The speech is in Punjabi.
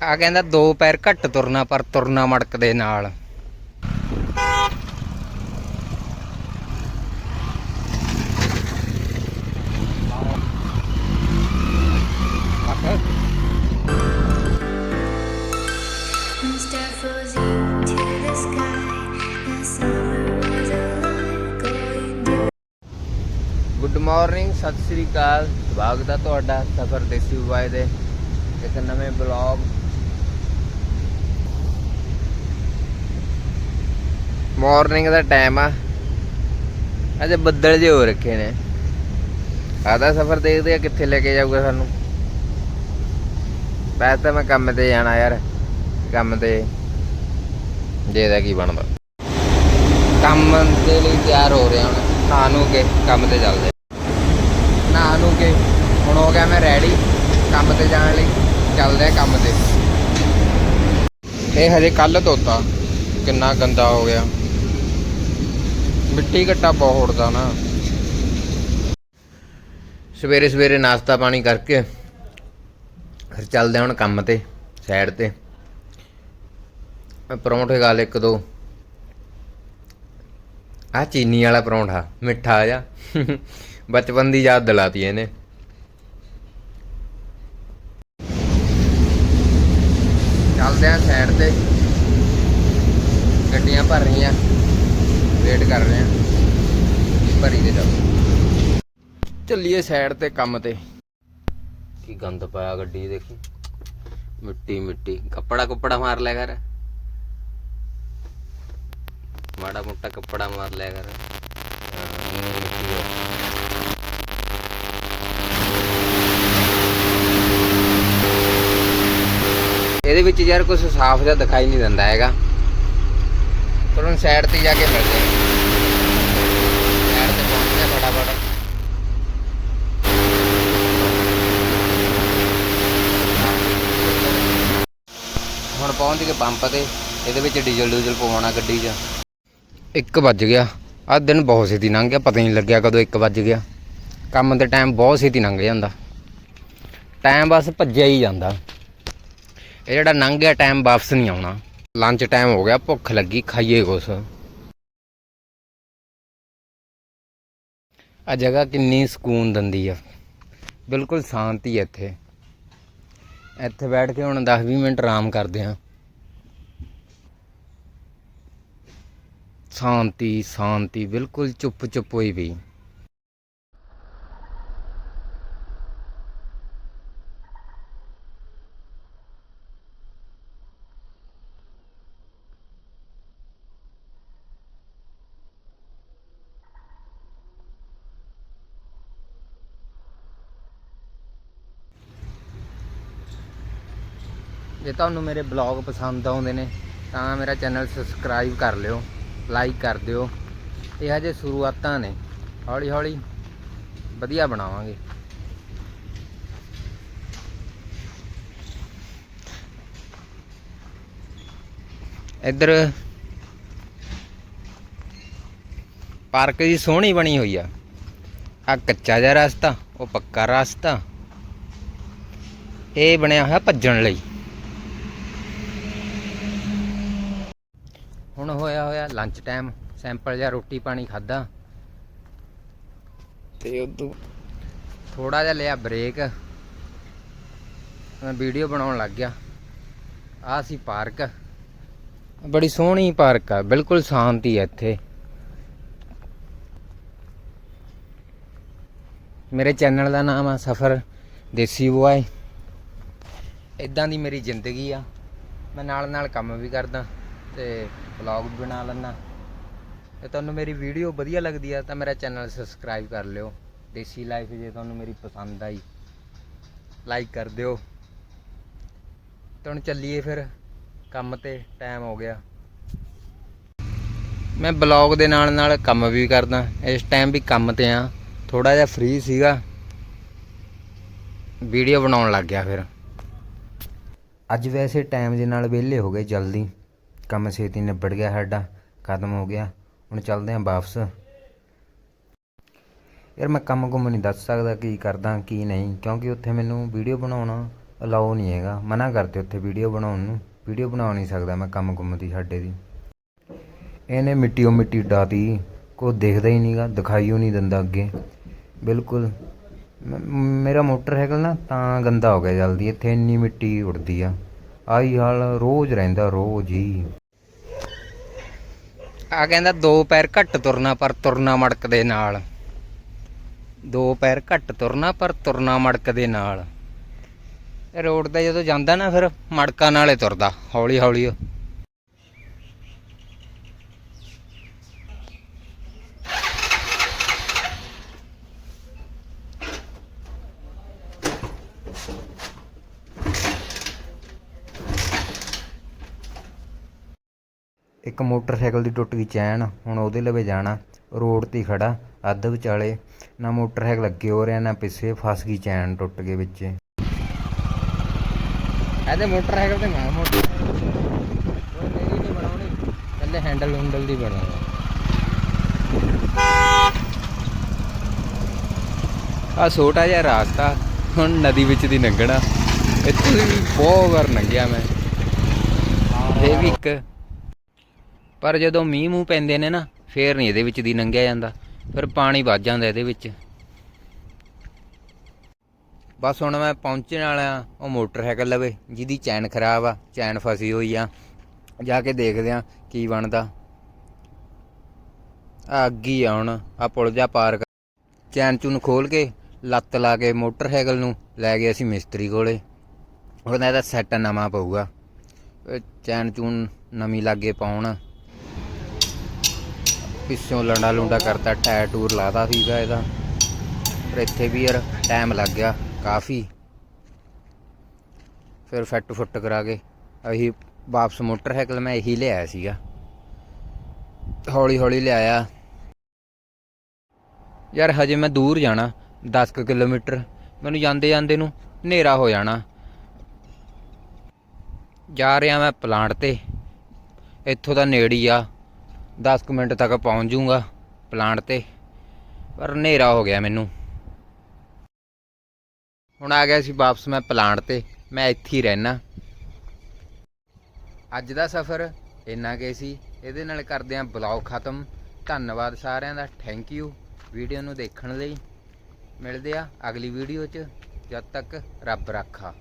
ਆ ਕਹਿੰਦਾ ਦੋ ਪੈਰ ਘੱਟ ਤੁਰਨਾ ਪਰ ਤੁਰਨਾ ਮੜਕ ਦੇ ਨਾਲ. ਗੁੱਡ ਮਾਰਨਿੰਗ ਸਤਿ ਸ੍ਰੀ ਅਕਾਲ ਸਵਾਗਤ ਹੈ ਤੁਹਾਡਾ ਸਫਰ ਦੇਸੀ ਉਪਾਏ ਦੇ ਇੱਕ ਨਵੇਂ ਬਲੌਗ ਮਾਰਨਿੰਗ ਦਾ ਟਾਈਮ ਆ। ਅਜੇ ਬੱਦਲ ਜਿਹੇ ਹੋ ਰੱਖੇ ਨੇ। ਆਦਾ ਸਫਰ ਦੇਖਦੇ ਆ ਕਿੱਥੇ ਲੈ ਕੇ ਜਾਊਗਾ ਸਾਨੂੰ। ਵੈਸੇ ਤਾਂ ਮੈਂ ਕੰਮ ਤੇ ਜਾਣਾ ਯਾਰ। ਕੰਮ ਤੇ ਦੇਖਦਾ ਕੀ ਬਣਦਾ। ਕੰਮ ਦੇ ਲਈ ਤਿਆਰ ਹੋ ਰਿਹਾ ਹੁਣ। ਨਹਾ ਨੂੰ ਕੇ ਕੰਮ ਤੇ ਚੱਲਦੇ। ਨਹਾ ਨੂੰ ਕੇ ਹੁਣ ਹੋ ਗਿਆ ਮੈਂ ਰੈਡੀ ਕੰਮ ਤੇ ਜਾਣ ਲਈ ਚੱਲਦੇ ਆ ਕੰਮ ਤੇ। ਇਹ ਹਜੇ ਕੱਲ ਧੋਤਾ। ਕਿੰਨਾ ਗੰਦਾ ਹੋ ਗਿਆ। ਮਿੱਟੀ ਘੱਟਾ ਬਹੁਤ ਉੜਦਾ ਨਾ। ਸਵੇਰੇ ਸਵੇਰੇ ਨਾਸ਼ਤਾ ਪਾਣੀ ਕਰਕੇ ਫਿਰ ਚੱਲਦੇ ਹੁਣ ਕੰਮ ਤੇ ਸਾਈਡ ਤੇ। ਮੈਂ ਪਰੌਂਠੇ ਖਾ ਇੱਕ ਦੋ। ਆ ਚੀਨੀ ਵਾਲਾ ਪਰੌਂਠਾ, ਮਿੱਠਾ ਜਿਹਾ। ਬਚਪਨ ਦੀ ਯਾਦ ਦਿਲਾਤੀ ਇਹਨੇ। ਚੱਲਦੇ ਆ ਸਾਈਡ ਤੇ। ਗੱਡੀਆਂ ਭਰ ਰਹੀਆਂ। ਵੇਟ ਕਰ ਰਹੇ ਆ ਭਰੀ ਦੇ ਚੱਲ ਚੱਲੀਏ ਸਾਈਡ ਤੇ ਕੰਮ ਤੇ। ਕੀ ਗੰਦ ਪਾਇਆ ਗੱਡੀ ਦੇਖੀ? ਮਿੱਟੀ ਮਿੱਟੀ। ਕੱਪੜਾ ਕੁੱਪੜਾ ਮਾਰ ਲਿਆ ਕਰ। ਮਾੜਾ ਮੋਟਾ ਕੱਪੜਾ ਮਾਰ ਲਿਆ ਕਰ। ਇਹਦੇ ਵਿੱਚ ਯਾਰ ਕੁਝ ਸਾਫ਼ ਜਿਹਾ ਦਿਖਾਈ ਨਹੀਂ ਦਿੰਦਾ ਹੈਗਾ। ਪਰ ਹੁਣ ਸਾਈਡ ਤੇ ਜਾ ਕੇ ਮਿਲਦੇ ਹਾਂ ਸਾਈਡ ਤੇ ਪਹੁੰਚਦੇ ਹਾਂ ਫਟਾਫਟ ਹੁਣ ਪਹੁੰਚ ਗਏ ਪੰਪ ਤੇ, ਇਹਦੇ ਵਿੱਚ ਡੀਜ਼ਲ ਡੂਜ਼ਲ ਪਵਾਉਣਾ ਗੱਡੀ 'ਚ। 1 ਵੱਜ ਗਿਆ। ਆਹ ਦਿਨ ਬਹੁਤ ਛੇਤੀ ਲੰਘ ਗਿਆ, ਪਤਾ ਨਹੀਂ ਲੱਗਿਆ ਕਦੋਂ 1 ਵੱਜ ਗਿਆ। ਕੰਮ ਤੇ ਟਾਈਮ ਬਹੁਤ ਛੇਤੀ ਲੰਘ ਜਾਂਦਾ। ਟਾਈਮ ਬਸ ਭੱਜਿਆ ਹੀ ਜਾਂਦਾ। ਇਹ ਜਿਹੜਾ ਲੰਘ ਗਿਆ ਟਾਈਮ ਵਾਪਸ ਨਹੀਂ ਆਉਣਾ। ਲੰਚ ਟਾਈਮ ਹੋ ਗਿਆ, ਭੁੱਖ ਲੱਗੀ, ਖਾਈਏ ਕੁਛ। ਆ ਜਗ੍ਹਾ ਕਿੰਨੀ ਸਕੂਨ ਦਿੰਦੀ ਆ। ਬਿਲਕੁਲ ਸ਼ਾਂਤੀ ਹੈ ਇੱਥੇ। ਇੱਥੇ ਬੈਠ ਕੇ ਹੁਣ 10-20 ਮਿੰਟ ਆਰਾਮ ਕਰਦੇ ਆ। ਸ਼ਾਂਤੀ ਸ਼ਾਂਤੀ, ਬਿਲਕੁਲ ਚੁੱਪ ਚੁੱਪ ਹੋਈ ਪਈ ਜੇ ਤੁਹਾਨੂੰ ਮੇਰੇ ਬਲੌਗ ਪਸੰਦ ਆਉਂਦੇ ਨੇ, ਤਾਂ ਮੇਰਾ ਚੈਨਲ ਸਬਸਕ੍ਰਾਈਬ ਕਰ ਲਿਓ। ਲਾਈਕ ਕਰ ਦਿਓ। ਇਹ ਹਜੇ ਸ਼ੁਰੂਆਤਾਂ ਨੇ। ਹੌਲੀ ਹੌਲੀ ਵਧੀਆ ਬਣਾਵਾਂਗੇ। ਇੱਧਰ ਪਾਰਕ ਦੀ ਸੋਹਣੀ ਬਣੀ ਹੋਈ ਆ। ਆ ਕੱਚਾ ਜਿਹਾ ਰਸਤਾ, ਉਹ ਪੱਕਾ ਰਸਤਾ। ਇਹ ਬਣਿਆ ਹੋਇਆ ਭੱਜਣ ਲਈ। ਹੁਣ ਹੋਇਆ ਹੋਇਆ ਲੰਚ ਟਾਈਮ ਸੈਂਪਲ ਜਿਹਾ ਰੋਟੀ ਪਾਣੀ ਖਾਦਾ ਤੇ ਉਦੋਂ ਥੋੜਾ ਜਿਹਾ ਲਿਆ ਬ੍ਰੇਕ ਮੈਂ ਵੀਡੀਓ ਬਣਾਉਣ ਲੱਗ ਗਿਆ। ਆਹ ਸੀ ਪਾਰਕ ਬੜੀ ਸੋਹਣੀ ਪਾਰਕ ਆ ਬਿਲਕੁਲ ਸ਼ਾਂਤੀ ਹੈ ਇੱਥੇ। ਮੇਰੇ ਚੈਨਲ ਦਾ ਨਾਮ ਆ ਸਫਰ ਦੇਸੀ ਬੁਆਏ ਇਦਾਂ ਦੀ ਮੇਰੀ ਜ਼ਿੰਦਗੀ ਆ। ਮੈਂ ਨਾਲ ਨਾਲ ਕੰਮ ਵੀ ਕਰਦਾ ਤੇ ਵਲੌਗ ਵੀ ਬਣਾ ਲੈਂਦਾ। ਤੇ ਤੁਹਾਨੂੰ ਮੇਰੀ ਵੀਡੀਓ ਵਧੀਆ ਲੱਗਦੀ ਆ ਤਾਂ ਮੇਰਾ ਚੈਨਲ ਸਬਸਕ੍ਰਾਈਬ ਕਰ ਲਿਓ। ਦੇਸੀ ਲਾਈਫ ਜੇ ਤੁਹਾਨੂੰ ਮੇਰੀ ਪਸੰਦ ਆਈ, ਲਾਈਕ ਕਰ ਦਿਓ। ਤੁਹਾਨੂੰ ਚੱਲੀਏ ਫਿਰ, ਕੰਮ ਤੇ ਟਾਈਮ ਹੋ ਗਿਆ। ਮੈਂ ਬਲੌਗ ਦੇ ਨਾਲ ਨਾਲ ਕੰਮ ਵੀ ਕਰਦਾ। ਇਸ ਟਾਈਮ ਵੀ ਕੰਮ ਤੇ ਆ। ਥੋੜਾ ਜਿਹਾ ਫ੍ਰੀ ਸੀਗਾ। ਵੀਡੀਓ ਬਣਾਉਣ ਲੱਗ ਗਿਆ ਫਿਰ। ਅੱਜ ਵੈਸੇ ਟਾਈਮ ਦੇ ਨਾਲ ਵਿਹਲੇ ਹੋ ਗਏ ਜਲਦੀ। ਕੰਮ ਛੇਤੀ ਨਿਬੜ ਗਿਆ ਸਾਡਾ, ਖਤਮ ਹੋ ਗਿਆ। ਹੁਣ ਚੱਲਦੇ ਆਂ ਵਾਪਸ। ਯਾਰ ਮੈਂ ਕੰਮ ਕੁਮ ਨਹੀਂ ਦੱਸ ਸਕਦਾ ਕੀ ਕਰਦਾ, ਕੀ ਨਹੀਂ, ਕਿਉਂਕਿ ਉੱਥੇ ਮੈਨੂੰ ਵੀਡੀਓ ਬਣਾਉਣਾ ਅਲਾਉ ਨਹੀਂ ਹੈਗਾ। ਮਨਾ ਕਰਦੇ ਉੱਥੇ ਵੀਡੀਓ ਬਣਾਉਣ ਨੂੰ। ਵੀਡੀਓ ਬਣਾ ਨਹੀਂ ਸਕਦਾ ਮੈਂ ਕੰਮ ਕੁੰਮ ਦੀ, ਸਾਡੇ ਦੀ। ਇਹਨੇ ਮਿੱਟੀ ਉਹ ਮਿੱਟੀ ਡਾਤੀ ਕੋ ਦੇਖਦਾ ਹੀ ਨਹੀਂਗਾ, ਦਿਖਾਈ ਉਹ ਨਹੀਂ ਦਿੰਦਾ ਅੱਗੇ। ਬਿਲਕੁਲ। ਮੇਰਾ ਮੋਟਰ ਮੋਟਰਸਾਈਕਲ ਨਾ, ਤਾਂ ਗੰਦਾ ਹੋ ਗਿਆ ਜਲਦੀ, ਇੱਥੇ ਇੰਨੀ ਮਿੱਟੀ ਉੱਡਦੀ ਆ। ਆਹੀ ਹਾਲ, ਰੋਜ਼ ਰਹਿੰਦਾ ਰੋਜ਼ ਹੀ। ਆ ਕਹਿੰਦਾ, ਦੋ ਪੈਰ ਘੱਟ ਤੁਰਨਾ ਪਰ ਤੁਰਨਾ ਮੜਕ ਦੇ ਨਾਲ। ਦੋ ਪੈਰ ਘੱਟ ਤੁਰਨਾ ਪਰ ਤੁਰਨਾ ਮੜਕ ਦੇ ਨਾਲ। ਰੋਡ ਤੇ ਜਦੋਂ ਜਾਂਦਾ ਨਾ ਫਿਰ, ਮੜਕਾਂ ਨਾਲੇ ਤੁਰਦਾ ਹੌਲੀ ਹੌਲੀ ਇੱਕ ਮੋਟਰਸਾਈਕਲ ਦੀ ਟੁੱਟ ਗਈ ਚੈਨ, ਹੁਣ ਉਹਦੇ ਲਵੇ ਜਾਣਾ। ਰੋਡ ਤੇ ਖੜਾ, ਅੱਧ ਵਿਚਾਲੇ। ਨਾ ਮੋਟਰਸਾਈਕਲ ਅੱਗੇ ਹੋ ਰਿਹਾ, ਨਾ ਪਿੱਛੇ ਫਸ ਗਈ ਚੈਨ ਟੁੱਟ ਕੇ ਵਿੱਚ। ਇਹਦੇ ਮੋਟਰਸਾਈਕਲ ਤੇ ਮੈਂ ਮੋਟਰ। ਉਹ ਮੇਰੀ ਨਹੀਂ ਬਣਾਉਣੀ। ਪਹਿਲੇ ਹੈਂਡਲ ਹੁੰਡਲ ਦੀ ਬਣਾਉਣੀ। ਆ ਛੋਟਾ ਜਿਹਾ ਰਾਸਤਾ, ਹੁਣ ਨਦੀ ਵਿੱਚ ਦੀ ਲੰਘਣਾ ਇੱਥੇ ਵੀ ਬਹੁਤ ਵਾਰ ਲੰਘਿਆ ਮੈਂ। ਇਹ ਵੀ ਇੱਕ ਪਰ ਜਦੋਂ ਮੀਂਹ ਮੂੰਹ ਪੈਂਦੇ ਨੇ ਨਾ, ਫੇਰ ਨਹੀਂ ਇਹਦੇ ਵਿੱਚ ਦੀ ਲੰਘਿਆ ਜਾਂਦਾ। ਫਿਰ ਪਾਣੀ ਵੱਜ ਜਾਂਦਾ ਇਹਦੇ ਵਿੱਚ। ਬਸ ਹੁਣ ਮੈਂ ਪਹੁੰਚਣ ਵਾਲਾ ਉਹ ਮੋਟਰਸਾਈਕਲ ਲਵੇ, ਜਿਹਦੀ ਚੈਨ ਖਰਾਬ ਆ, ਚੈਨ ਫਸੀ ਹੋਈ ਆ। ਜਾ ਕੇ ਦੇਖਦੇ ਆ ਕੀ ਬਣਦਾ। ਆ ਅੱਗੀ ਆ ਹੁਣ, ਆ ਪੁਲ ਜਾ ਪਾਰ ਕਰ- ਚੈਨ ਚੂਨ ਖੋਲ ਕੇ, ਲੱਤ ਲਾ ਕੇ ਮੋਟਰਸਾਈਕਲ ਨੂੰ ਲੈ ਗਏ ਅਸੀਂ ਮਿਸਤਰੀ ਕੋਲੇ। ਉਹਦਾ ਇਹਦਾ ਸੈੱਟ ਨਵਾਂ ਪਊਗਾ। ਚੈਨ ਚੂਨ ਨਵੀਂ ਲਾਗੇ ਪਾਉਣ। ਪਿੱਛੋਂ ਲੰਡਾ ਲੁੰਡਾ ਕਰਤਾ, ਟਾਇਰ ਟੂਰ ਲਾਦਾ ਸੀਗਾ ਇਹਦਾ। ਪਰ ਇੱਥੇ ਵੀ ਯਾਰ ਟਾਈਮ ਲੱਗ ਗਿਆ, ਕਾਫੀ। ਫਿਰ ਫੱਟ ਫੁੱਟ ਕਰਾ ਕੇ ਅਸੀਂ ਵਾਪਸ ਮੋਟਰਸਾਈਕਲ ਮੈਂ ਇਹੀ ਲਿਆਇਆ ਸੀਗਾ। ਹੌਲੀ ਹੌਲੀ ਲਿਆਇਆ। ਯਾਰ ਹਜੇ ਮੈਂ ਦੂਰ ਜਾਣਾ 10 ਕੁ ਕਿਲੋਮੀਟਰ। ਮੈਨੂੰ ਜਾਂਦੇ ਜਾਂਦੇ ਨੂੰ ਹਨੇਰਾ ਹੋ ਜਾਣਾ। ਜਾ ਰਿਹਾ ਮੈਂ ਪਲਾਂਟ ਤੇ। ਇੱਥੋਂ ਦਾ ਨੇੜੀ ਆ। 10 ਕੁ ਮਿੰਟ ਤੱਕ ਪਹੁੰਚ ਜਾਊਂਗਾ ਪਲਾਂਟ ਤੇ, ਪਰ ਹਨੇਰਾ ਹੋ ਗਿਆ ਮੈਨੂੰ। ਹੁਣ ਆ ਗਿਆ ਸੀ ਵਾਪਸ ਮੈਂ ਪਲਾਂਟ ਤੇ, ਮੈਂ ਇੱਥੇ ਹੀ ਰਹਿਣਾ ਅੱਜ ਦਾ ਸਫ਼ਰ ਇੰਨਾ ਕੇ ਸੀ, ਇਹਦੇ ਨਾਲ ਕਰਦੇ ਆਂ ਬਲੌਗ ਖਤਮ। ਧੰਨਵਾਦ ਸਾਰਿਆਂ ਦਾ ਥੈਂਕ ਯੂ ਵੀਡੀਓ ਨੂੰ ਦੇਖਣ ਲਈ। ਮਿਲਦੇ ਆ ਅਗਲੀ ਵੀਡੀਓ 'ਚ, ਜਦ ਤੱਕ ਰੱਬ ਰਾਖਾ।